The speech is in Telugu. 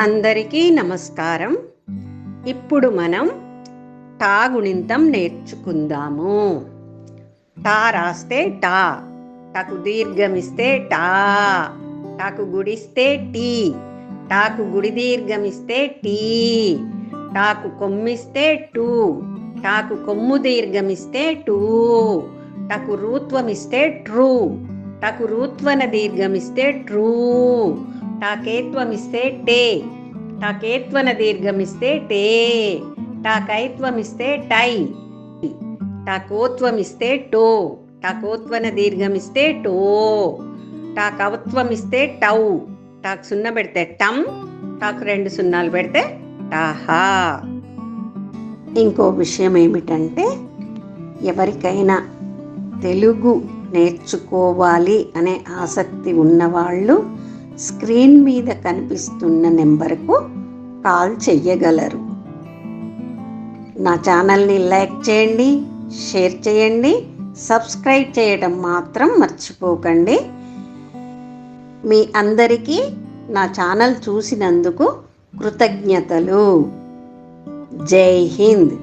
అందరికీ నమస్కారం. ఇప్పుడు మనం టా గుణింతం నేర్చుకుందాము. టా రాస్తే టా టాకు దీర్ఘమిస్తే టా టాకు గుడిస్తే టీ టాకు గుడి దీర్ఘమిస్తే టీ టాకు కొమ్మిస్తే టూ టాకు కొమ్ము దీర్ఘమిస్తే టూ టాకు రూత్వమిస్తే ట్రూ టాకు రూత్వన దీర్ఘమిస్తే ట్రూ టాకేత్వమిస్తే టే. టాకేత్వన దీర్ఘమిస్తే టే. టాకైత్వమిస్తే టై. టాకోత్వమిస్తే టో. టాకోత్వన దీర్ఘమిస్తే టో. టాకవత్వమిస్తే టౌ. టాక్ సున్నా పెడితే టమ్ టాక్ రెండు సున్నాలు పెడితే టాహా. ఇంకో విషయం ఏమిటంటే ఎవరికైనా తెలుగు నేర్చుకోవాలి అనే ఆసక్తి ఉన్నవాళ్ళు స్క్రీన్ మీద కనిపిస్తున్న నెంబర్కు కాల్ చెయ్యగలరు. నా ఛానల్ని లైక్ చేయండి షేర్ చేయండి సబ్స్క్రైబ్ చేయడం మాత్రం మర్చిపోకండి. మీ అందరికీ నా ఛానల్ చూసినందుకు కృతజ్ఞతలు. జై హింద్.